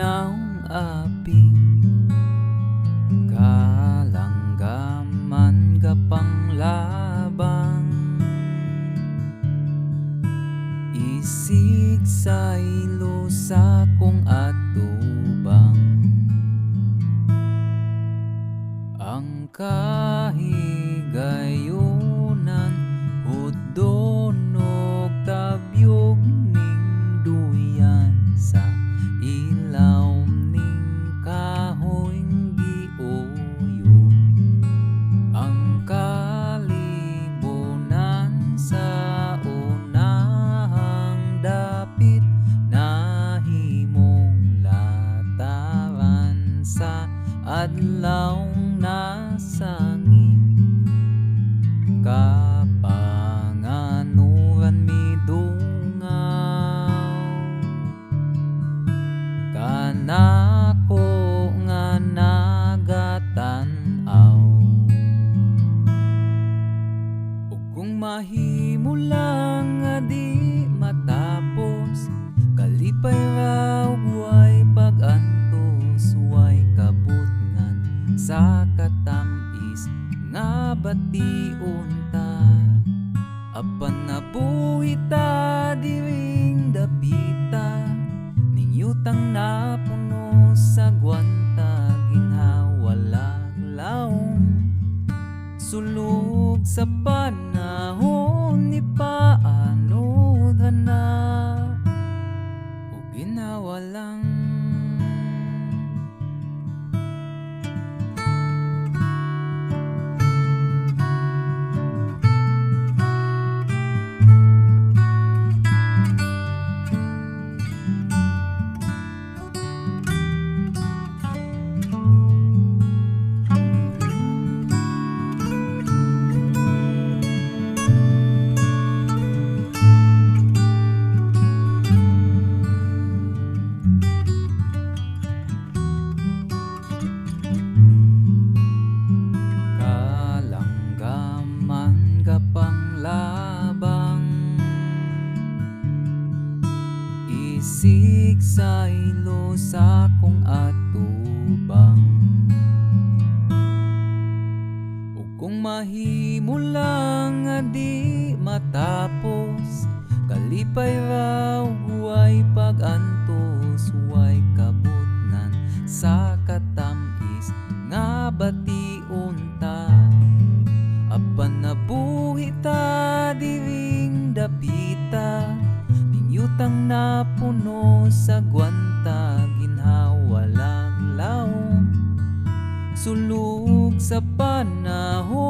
ng api Kalanggaman gapang labang Isig sa ilo kong atubang Ang kalanggaman nasangit Kapanganuran Nga bation ta Apan nabuhi ta diring dapita. Ning yutang napuno sa gwanta Ginhawalag laom Sulog sa panahon ni paano na? O ginawa Isig sa ilo sa kong atubang O kung mahimo lang di matapos Kalipay raw buhay pag-antos Huway kabutnan sa katamis Nga bation ta Apan nabuhi ta diring dapita Ning yutang napuno sa gwanta Ginhawalang laom Sulog sa panahon